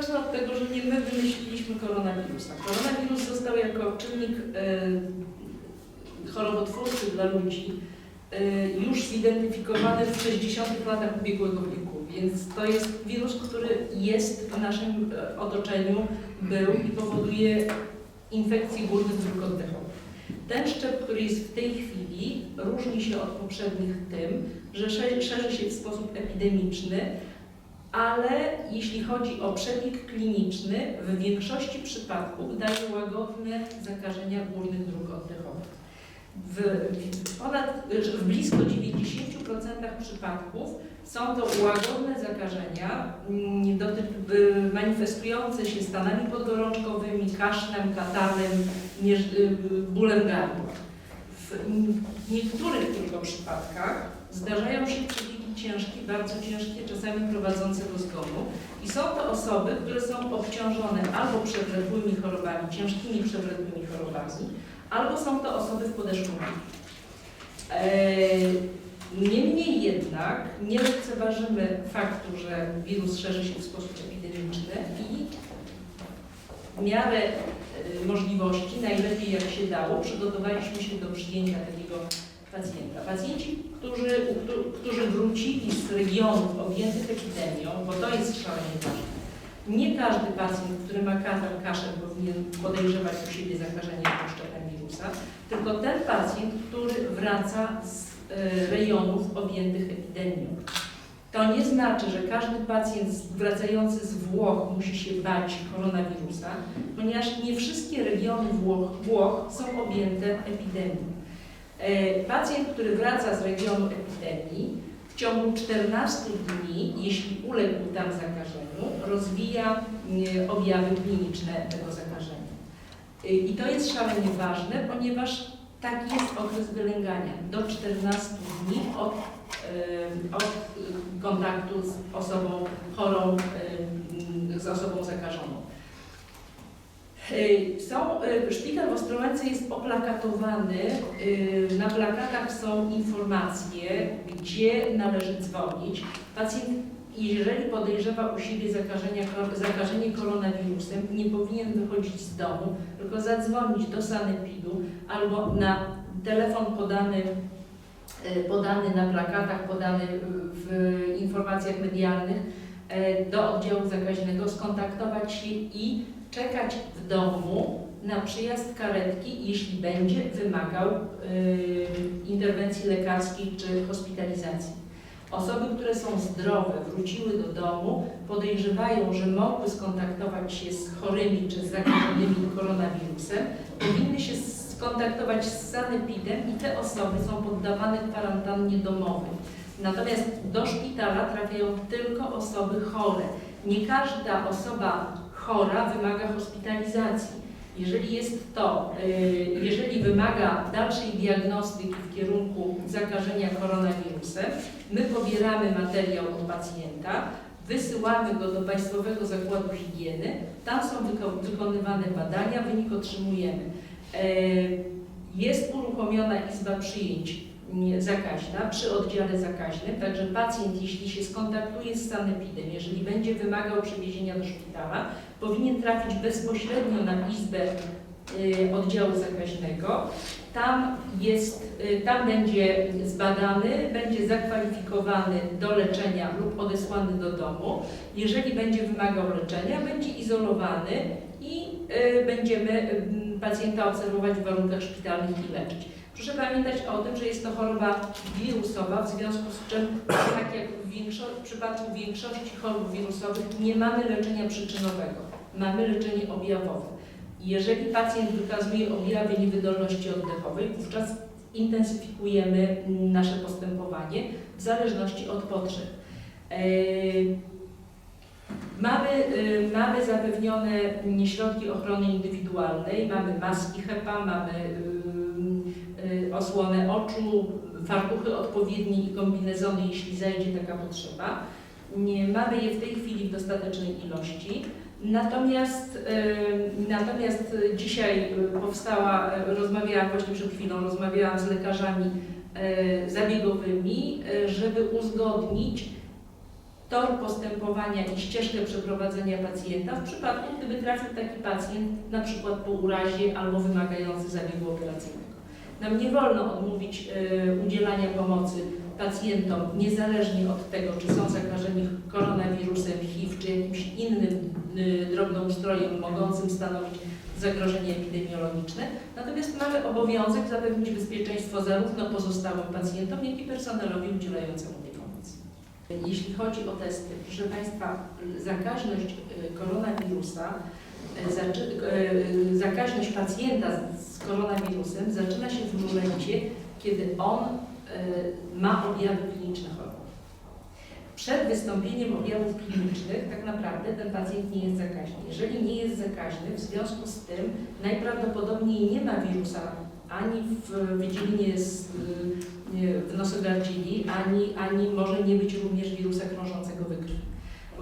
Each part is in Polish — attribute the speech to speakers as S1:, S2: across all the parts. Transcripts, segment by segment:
S1: zacznę od tego, że nie my wymyśliliśmy koronawirusa. Koronawirus został jako czynnik e, chorobotwórczy dla ludzi e, już zidentyfikowany w 60 latach ubiegłego wieku, więc to jest wirus, który jest w naszym e, otoczeniu, był i powoduje infekcje górnych dróg oddechowych. Ten szczep, który jest w tej chwili, różni się od poprzednich tym, że sze- szerzy się w sposób epidemiczny, ale jeśli chodzi o przebieg kliniczny, w większości przypadków daje łagodne zakażenia górnych dróg oddechowych. W, ponad, w blisko 90% przypadków są to łagodne zakażenia mm, y, manifestujące się stanami podgorączkowymi, kaszlem, katarem, y, bólem gardła. W niektórych tylko przypadkach zdarzają się przebiegi ciężkie, bardzo ciężkie, czasami prowadzące do zgonu. I są to osoby, które są obciążone albo przewlekłymi chorobami, ciężkimi przewlekłymi chorobami, albo są to osoby w podeszłym. Eee, Niemniej jednak nie lekceważymy faktu, że wirus szerzy się w sposób epidemiczny i w miarę e, możliwości, najlepiej jak się dało, przygotowaliśmy się do przyjęcia takiego pacjenta. Pacjenci, którzy, któ- którzy wrócili z regionów objętych epidemią, bo to jest szalenie ważne, nie każdy pacjent, który ma katar, kaszel powinien podejrzewać u siebie zakażenie szczepem wirusa, tylko ten pacjent, który wraca z e, rejonów objętych epidemią. To nie znaczy, że każdy pacjent wracający z Włoch musi się bać koronawirusa, ponieważ nie wszystkie regiony Włoch, Włoch są objęte epidemią. E, Pacjent, który wraca z regionu epidemii, w ciągu 14 dni, jeśli uległ tam zakażeniu, rozwija objawy kliniczne tego zakażenia. E, I to jest szalenie ważne, ponieważ taki jest okres wylęgania do 14 dni od, e, od kontaktu z osobą chorą, z osobą zakażoną. E, Są, e, szpital w Ostrołęce jest oplakatowany. e, Na plakatach są informacje, gdzie należy dzwonić. Pacjent, jeżeli podejrzewa u siebie zakażenia, zakażenie koronawirusem, nie powinien wychodzić z domu, tylko zadzwonić do sanepidu albo na telefon podany, podany na plakatach, podany w informacjach medialnych do oddziału zakaźnego, skontaktować się i czekać w domu na przyjazd karetki, jeśli będzie wymagał y, interwencji lekarskiej czy hospitalizacji. Osoby, które są zdrowe, wróciły do domu, podejrzewają, że mogły skontaktować się z chorymi czy z zakażonymi koronawirusem, powinny się skontaktować z sanepidem i te osoby są poddawane kwarantannie domowej. Natomiast do szpitala trafiają tylko osoby chore. Nie każda osoba chora wymaga hospitalizacji. Jeżeli jest to, y, jeżeli wymaga dalszej diagnostyki w kierunku zakażenia koronawirusem, my pobieramy materiał od pacjenta, wysyłamy go do Państwowego Zakładu Higieny, tam są wyko- wykonywane badania, wynik otrzymujemy. E, Jest uruchomiona izba przyjęć zakaźna przy oddziale zakaźnym, także pacjent, jeśli się skontaktuje z sanepidem, jeżeli będzie wymagał przewiezienia do szpitala, powinien trafić bezpośrednio na izbę y, oddziału zakaźnego. Tam, jest, y, tam będzie zbadany, będzie zakwalifikowany do leczenia lub odesłany do domu. Jeżeli będzie wymagał leczenia, będzie izolowany i y, będziemy pacjenta obserwować w warunkach szpitalnych i leczyć. Proszę pamiętać o tym, że jest to choroba wirusowa, w związku z czym, tak jak w, większo- w przypadku większości chorób wirusowych, nie mamy leczenia przyczynowego, mamy leczenie objawowe. Jeżeli pacjent wykazuje objawy niewydolności oddechowej, wówczas intensyfikujemy nasze postępowanie w zależności od potrzeb. Eee, Mamy, y, mamy zapewnione środki ochrony indywidualnej, mamy maski HEPA, mamy y, osłonę oczu, fartuchy odpowiednie i kombinezony, jeśli zajdzie taka potrzeba. Nie mamy je w tej chwili w dostatecznej ilości. Natomiast, y, natomiast dzisiaj y, powstała, y, rozmawiałam właśnie przed chwilą, rozmawiałam z lekarzami y, zabiegowymi, y, żeby uzgodnić tor postępowania i ścieżkę przeprowadzenia pacjenta w przypadku, gdyby trafił taki pacjent na przykład po urazie albo wymagający zabiegu operacyjnego. Nam nie wolno odmówić e, udzielania pomocy pacjentom, niezależnie od tego, czy są zakażeni koronawirusem, HIV, czy jakimś innym y, drobnoustrojem mogącym stanowić zagrożenie epidemiologiczne. Natomiast mamy obowiązek zapewnić bezpieczeństwo zarówno pozostałym pacjentom, jak i personelowi udzielającemu tej pomocy. Jeśli chodzi o testy, proszę Państwa, zakaźność y, koronawirusa, y, y, zakaźność pacjenta z- koronawirusem zaczyna się w momencie, kiedy on y, ma objawy kliniczne choroby. Przed wystąpieniem objawów klinicznych tak naprawdę ten pacjent nie jest zakaźny. Jeżeli nie jest zakaźny, w związku z tym najprawdopodobniej nie ma wirusa ani w wydzielinie w nosogardzili, ani, ani może nie być również wirusa krążącego we krwi.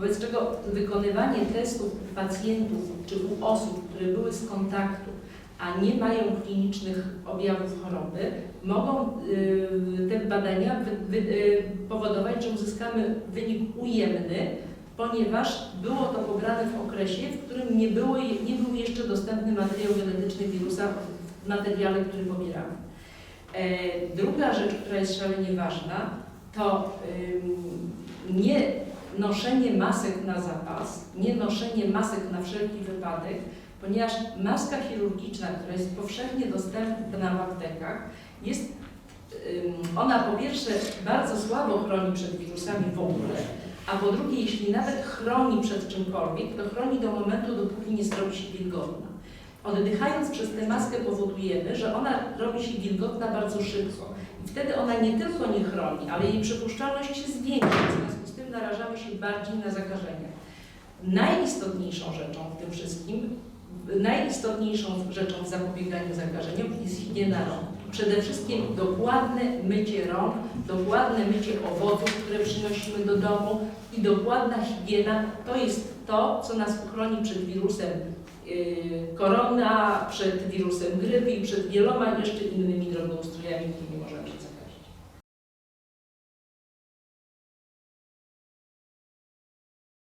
S1: Wobec czego wykonywanie testów u pacjentów czy u osób, które były z kontaktu, a nie mają klinicznych objawów choroby, mogą y, te badania y, powodować, że uzyskamy wynik ujemny, ponieważ było to pobrane w okresie, w którym nie, było, nie był jeszcze dostępny materiał genetyczny wirusa w materiale, który pobieramy. E, druga rzecz, która jest szalenie ważna, to nie noszenie masek na zapas, nie noszenie masek na wszelki wypadek, ponieważ maska chirurgiczna, która jest powszechnie dostępna w aptekach, jest ona po pierwsze bardzo słabo chroni przed wirusami w ogóle, a po drugie, jeśli nawet chroni przed czymkolwiek, to chroni do momentu, dopóki nie zrobi się wilgotna. Oddychając przez tę maskę powodujemy, że ona robi się wilgotna bardzo szybko. I wtedy ona nie tylko nie chroni, ale jej przypuszczalność się zwiększa, w związku z tym narażamy się bardziej na zakażenia. Najistotniejszą rzeczą w tym wszystkim, najistotniejszą rzeczą w zapobieganiu zakażeniom jest higiena rąk. Przede wszystkim dokładne mycie rąk, dokładne mycie owoców, które przynosimy do domu i dokładna higiena to jest to, co nas uchroni przed wirusem yy, korona, przed wirusem grypy i przed wieloma jeszcze innymi drobnoustrojami, którymi możemy się.